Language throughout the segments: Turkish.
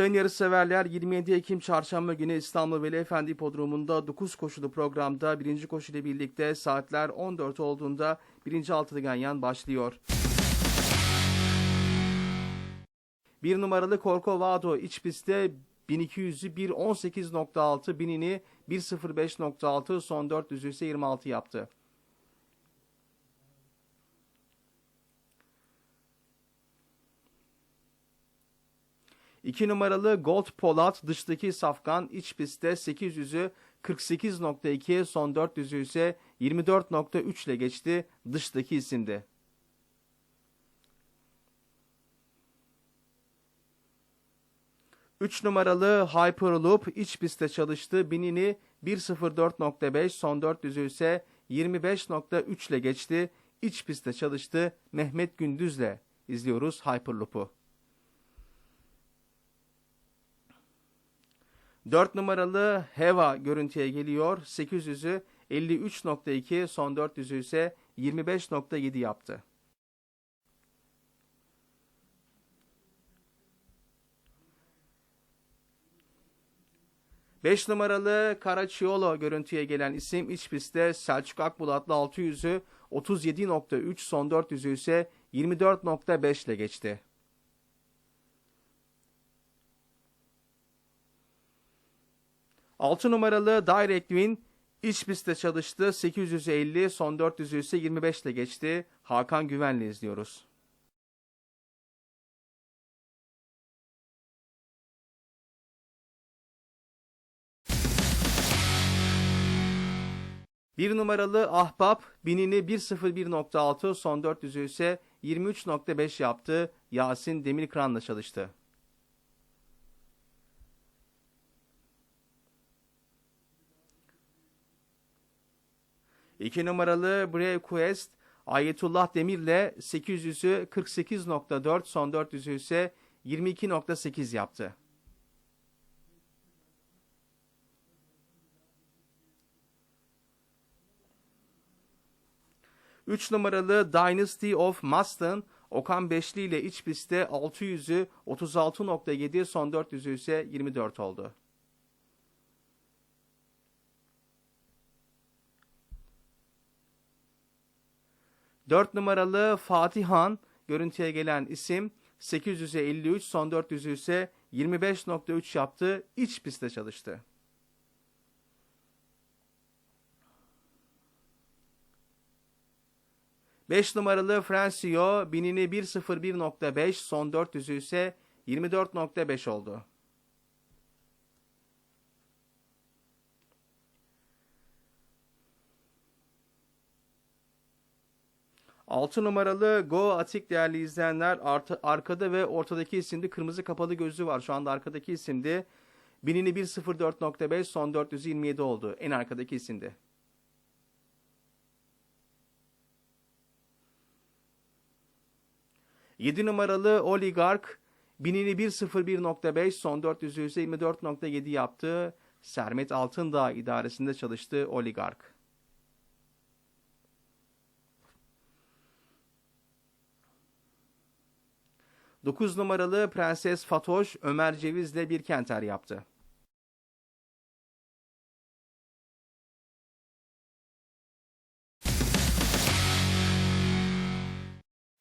Sayın yarışseverler 27 Ekim Çarşamba günü İstanbul Veli Efendi Hipodromu'nda 9 koşulu programda birinci koşu ile birlikte saatler 14 olduğunda birinci altılı ganyan başlıyor. Bir numaralı Corcovado iç pistte 1200'ü 1.18.6 binini 1.05.6 son 400'ü ise 26 yaptı. İki numaralı Gold Polat dıştaki safkan iç pistte 800'ü 48.2 son 400'ü ise 24.3 ile geçti dıştaki isimdi. Üç numaralı Hyperloop iç pistte çalıştı. Binini 1.04.5 son 400'ü ise 25.3 ile geçti. İç pistte çalıştı. Mehmet Gündüz'le izliyoruz Hyperloop'u. 4 numaralı Heva görüntüye geliyor. 800'ü 53.2 son 400'ü ise 25.7 yaptı. Beş numaralı Caracciolo görüntüye gelen isim iç pistte Selçuk Akbulat'la 600'ü 37.3 son 400'ü ise 24.5 ile geçti. 6 numaralı Direct Win iç pistte çalıştı. 850 son 400'ü ise 25 ile geçti. Hakan Güven'le izliyoruz. Bir numaralı Ahbap binini 1.01.6 son 400'ü ise 23.5 yaptı. Yasin Demirkıran'la çalıştı. 2 numaralı Brave Quest Ayetullah Demir'le 800'ü 48.4 son 400'ü ise 22.8 yaptı. Üç numaralı Dynasty of Mustang Okan Beşli ile iç pistte 600'ü 36.7 son 400'ü ise 24 oldu. 4 numaralı Fatihan görüntüye gelen isim 800'e 53 son 400'ü ise 25.3 yaptı. İç pistte çalıştı. Beş numaralı Francio binini 1.01.5 son 400'ü ise 24.5 oldu. 6 numaralı Go Atik değerli izleyenler artı, arkada ve ortadaki isimde kırmızı kapalı gözlü var. Şu anda arkadaki isimde binini 1.04.5 son 427 oldu. En arkadaki isimde. Yedi numaralı Oligark binini 1.01.5 son 400'ü 24.7 yaptı. Sermet Altındağ idaresinde çalıştı Oligark. 9 numaralı Prenses Fatoş Ömer Ceviz'le bir kenter yaptı.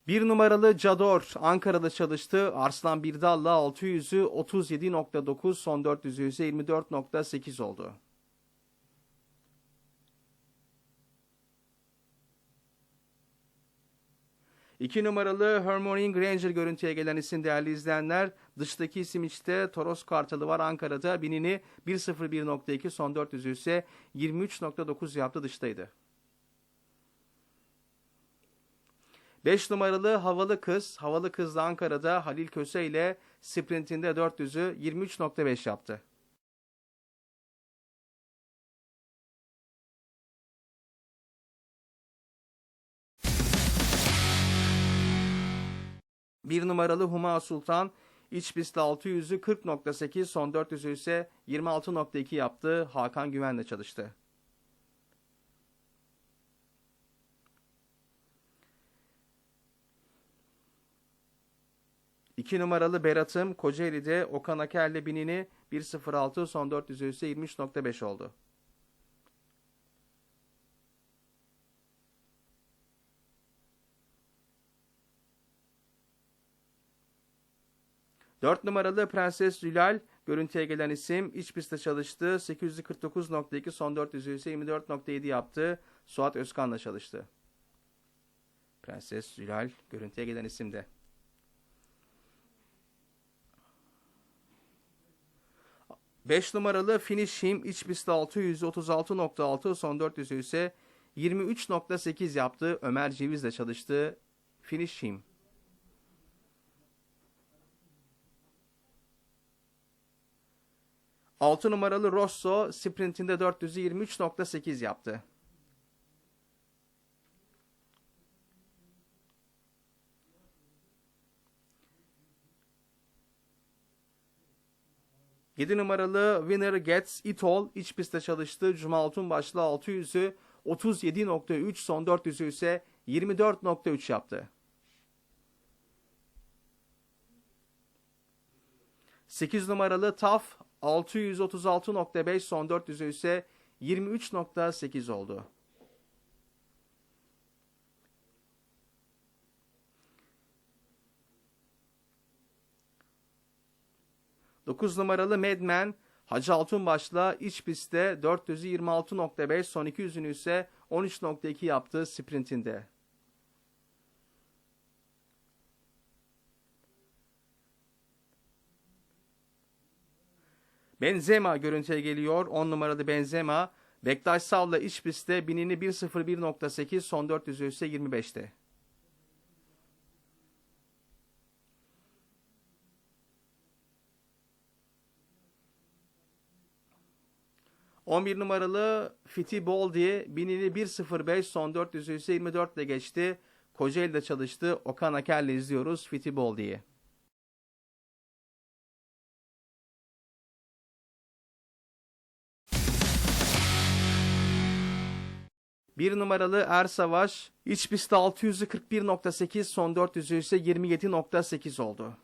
Bir numaralı Cador Ankara'da çalıştı. Arslan Birdal'la 600'ü 37.9 son 400'ü ise 24.8 oldu. 2 numaralı Harmony Granger görüntüye gelen isim değerli izleyenler. Dıştaki isim işte Toros Kartalı var Ankara'da. Binini 1.01.2 son 400'ü ise 23.9 yaptı dıştaydı. 5 numaralı Havalı Kız. Havalı Kız da Ankara'da Halil Köse ile sprintinde 400'ü 23.5 yaptı. Bir numaralı Huma Sultan iç pistte 600'ü 40.8 son 400'ü ise 26.2 yaptı. Hakan Güven'le çalıştı. 2 numaralı Berat'ım Kocaeli'de Okan Aker'le binini 1.06 son 400'ü ise 23.5 oldu. Dört numaralı Prenses Zülal görüntüye gelen isim iç pistte çalıştı. 849.2 son 400'ü ise 24.7 yaptı. Suat Özkan'la çalıştı. Prenses Zülal görüntüye gelen isimde. Beş numaralı Finish Him iç pistte 636.6 son 400'ü ise 23.8 yaptı. Ömer Ceviz'le çalıştı. Finish 6 numaralı Rosso sprintinde 400'ü 23.8 yaptı. Yedi numaralı Winner Gets It All iç pistte çalıştı. Cuma Altun başlı 600'ü 37.3 son 400'ü ise 24.3 yaptı. 8 numaralı Taf 636.5 son 400'ü ise 23.8 oldu. Dokuz numaralı Madman Hacı Altunbaş'la iç pistte 426.5 son 200'ünü ise 13.2 yaptı sprintinde. Benzema görüntüye geliyor. 10 numaralı Benzema. Bektaş Sav'la iç pistte binini 1.01.8 son 400'ü ise 25'te. On bir numaralı Fiti Boldi binini 1.05 son 400'ü ise 24 ile geçti. Kocaeli'de çalıştı. Okan Aker'le izliyoruz Fiti Boldi'yi. Bir numaralı Er Savaş iç pistte 600'ü 41.8 son 400'ü ise 27.8 oldu.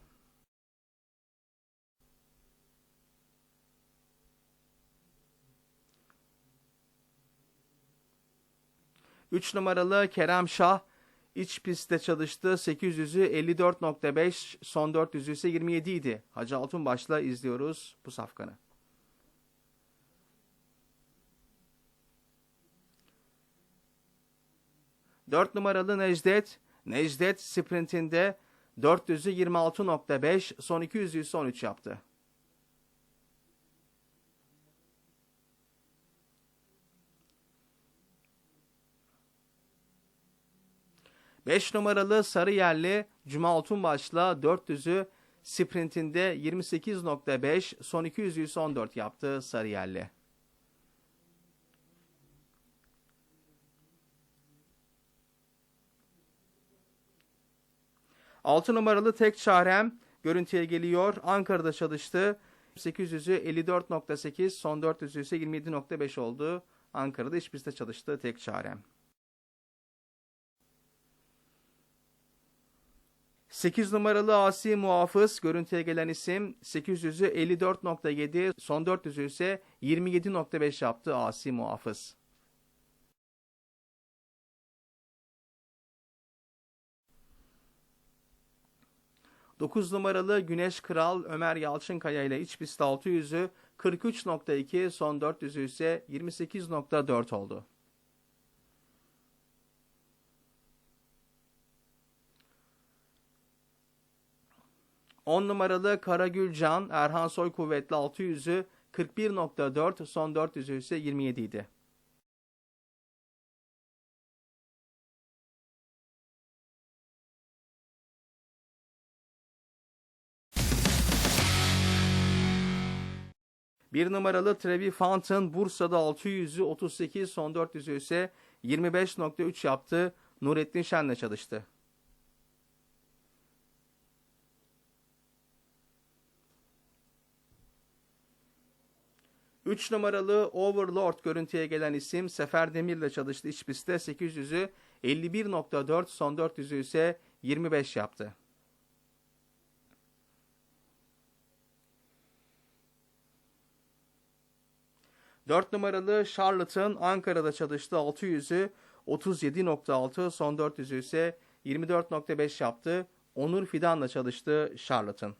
Üç numaralı Kerem Şah iç pistte çalıştı. 800'ü 54.5 son 400'ü ise 27 idi. Hacı Altunbaş'la izliyoruz bu safkanı. 4 numaralı Necdet, Necdet sprintinde 400'ü 26.5, son 200'ü son 3 yaptı. Beş numaralı Sarıyerli Cuma Altunbaş'la 400'ü sprintinde 28.5, son 200'ü son 4 yaptı Sarıyerli. 6 numaralı tek çarem görüntüye geliyor. Ankara'da çalıştı. 800'ü 54.8 son 400'ü ise 27.5 oldu. Ankara'da pistte çalıştı tek çarem. 8 numaralı Asi Muhafız görüntüye gelen isim 800'ü 54.7 son 400'ü ise 27.5 yaptı Asi Muhafız. 9 numaralı Güneş Kral Ömer Yalçınkaya ile iç pist 600'ü 43.2 son 400'ü ise 28.4 oldu. On numaralı Karagül Can Erhan Soy Kuvvetli 600'ü 41.4 son 400'ü ise 27 idi. 1 numaralı Trevi Fountain Bursa'da 600'ü 38 son 400'ü ise 25.3 yaptı. Nurettin Şen'le çalıştı. Üç numaralı Overlord görüntüye gelen isim Sefer Demir'le çalıştı iç pistte 800'ü 51.4 son 400'ü ise 25 yaptı. 4 numaralı Charlotte'ın Ankara'da çalıştı. 600'ü 37.6 son 400'ü ise 24.5 yaptı. Onur Fidan'la çalıştı Charlotte'ın.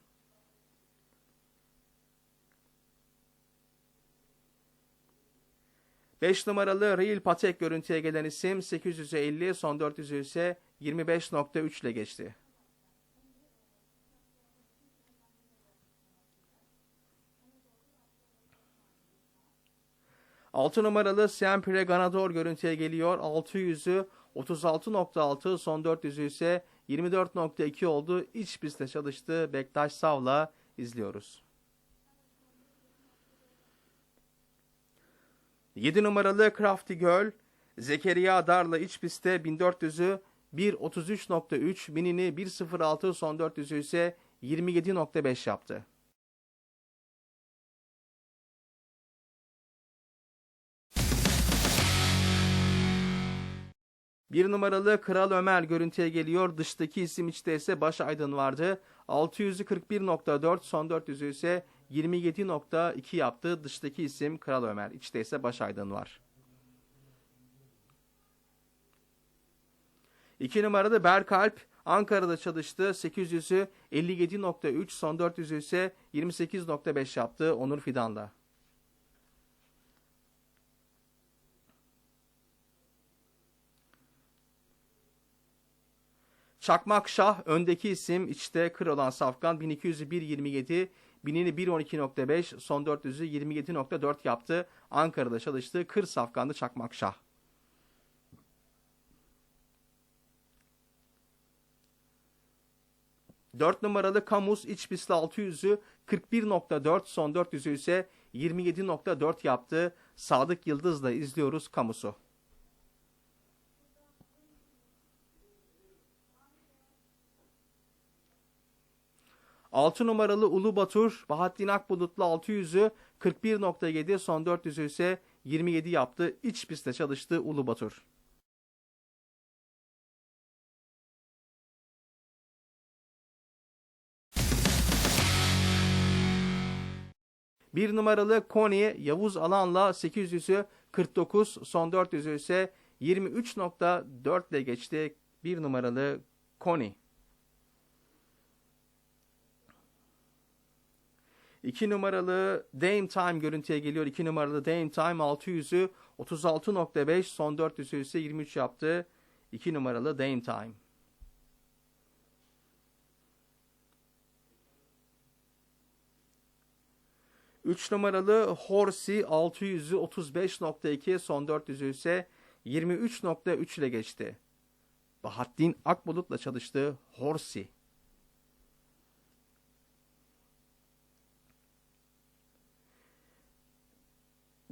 Beş numaralı Real Patek görüntüye gelen isim 850 son 400'ü ise 25.3 ile geçti. 6 numaralı Siempre Ganador görüntüye geliyor. 600'ü 36.6 son 400'ü ise 24.2 oldu. İç pistte çalıştı. Bektaş Sav'la izliyoruz. 7 numaralı Crafty Girl Zekeriya Dar'la iç pistte 1400'ü 1.33.3 binini 1.06 son 400'ü ise 27.5 yaptı. Bir numaralı Kral Ömer görüntüye geliyor. Dıştaki isim içte ise Baş Aydın vardı. 600'ü 41.4 son 400'ü ise 27.2 yaptı. Dıştaki isim Kral Ömer. İçte ise Baş Aydın var. 2 numarada Berkalp Ankara'da çalıştı. 800'ü 57.3 son 400'ü ise 28.5 yaptı Onur Fidan'la. Çakmak Şah öndeki isim içte kır olan Safkan 1200'ü 1.27 binini 1.12.5 son 400'ü 27.4 yaptı. Ankara'da çalıştı. Kır Safkan'dı Çakmak Şah. Dört numaralı Kamus iç pistte 600'ü 41.4 son 400'ü ise 27.4 yaptı. Sadık Yıldız'la izliyoruz Kamus'u. 6 numaralı Ulu Batur Bahattin Akbulutlu 600'ü 41.7 son 400'ü ise 27 yaptı. İç pistte çalıştı Ulu Batur. Bir numaralı Koni Yavuz Alan'la 800'ü 49 son 400'ü ise 23.4 ile geçti. Bir numaralı Koni. 2 numaralı Dame Time görüntüye geliyor. 2 numaralı Dame Time 600'ü 36.5 son 400'ü ise 23 yaptı. 2 numaralı Dame Time. Üç numaralı Horsey 600'ü 35.2 son 400'ü ise 23.3 ile geçti. Bahattin Akbulut'la çalıştı Horsey.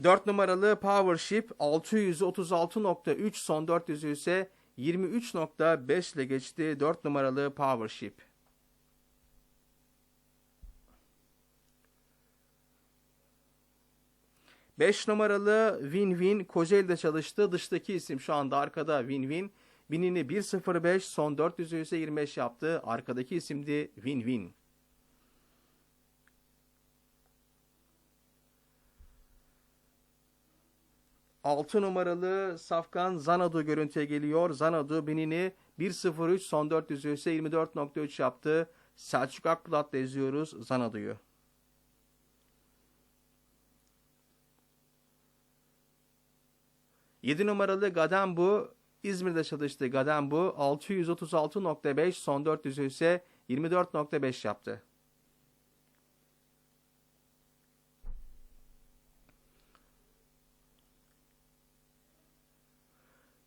4 numaralı Powership 636.3 son 400'ü ise 23.5 ile geçti 4 numaralı Powership. Beş numaralı Win Win Kocaeli'de çalıştı. Dıştaki isim şu anda arkada Win Win. Binini 1.05 son 400'ü ise 25 yaptı. Arkadaki isimdi Win Win. 6 numaralı Safkan Zanadu görüntüye geliyor. Zanadu binini 1.03 son 400 ise 24.3 yaptı. Selçuk Akbulat'la izliyoruz Zanadu'yu. Yedi numaralı Gadembu İzmir'de çalıştı Gadembu 636.5 son 400 ise 24.5 yaptı.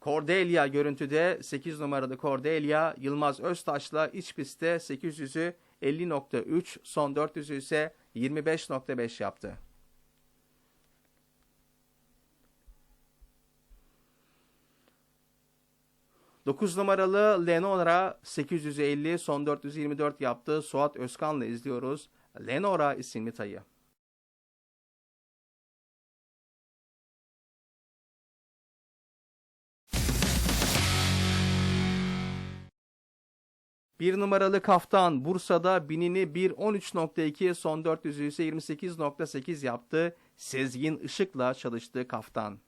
Cordelia görüntüde 8 numaralı Cordelia Yılmaz Öztaş'la iç pistte 800'ü 50.3 son 400'ü ise 25.5 yaptı. Dokuz numaralı Lenora 850 son 424 yaptı. Suat Özkan'la izliyoruz. Lenora isimli tayı. Bir numaralı kaftan Bursa'da binini 1.13.2 son 400'ü ise 28.8 yaptı. Sezgin Işık'la çalıştı kaftan.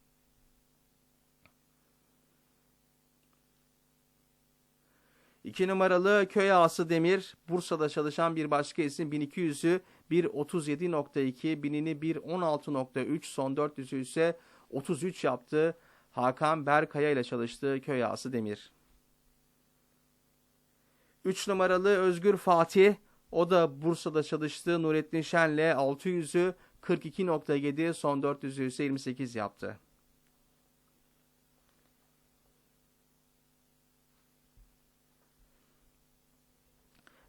İki numaralı köy ağası Demir, Bursa'da çalışan bir başka isim 1200'ü 1.37.2, binini 1.16.3, son 400'ü ise 33 yaptı. Hakan Berkaya ile çalıştı köy ağası Demir. 3 numaralı Özgür Fatih, o da Bursa'da çalıştı. Nurettin Şen'le 600'ü 42.7, son 400'ü ise 28 yaptı.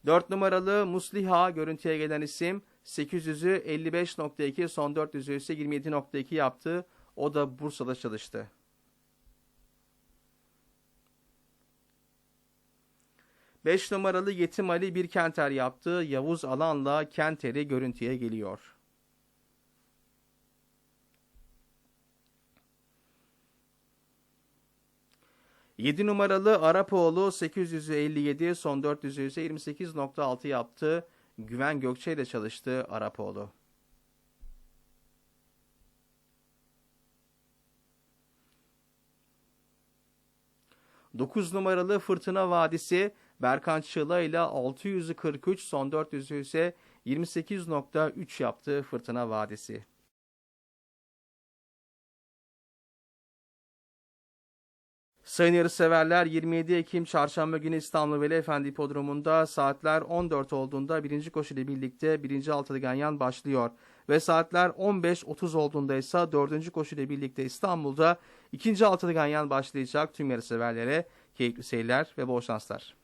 4 numaralı Musliha görüntüye gelen isim 800'ü 55.2 son 400'ü ise 27.2 yaptı. O da Bursa'da çalıştı. Beş numaralı Yetim Ali bir kenter yaptı. Yavuz Alan'la Kenter'i görüntüye geliyor. 7 numaralı Arapoğlu 857 son 400'ü ise 28.6 yaptı. Güven Gökçe ile çalıştı Arapoğlu. Dokuz numaralı Fırtına Vadisi Berkan Çığla ile 643 son 400'ü ise 28.3 yaptı Fırtına Vadisi. Sayın yarışseverler 27 Ekim Çarşamba günü İstanbul Veli Efendi Hipodromu'nda saatler 14 olduğunda birinci koşu ile birlikte birinci altılı ganyan başlıyor. Ve saatler 15.30 olduğunda ise dördüncü koşu ile birlikte İstanbul'da ikinci altılı ganyan başlayacak tüm yarışseverlere keyifli seyirler ve bol şanslar.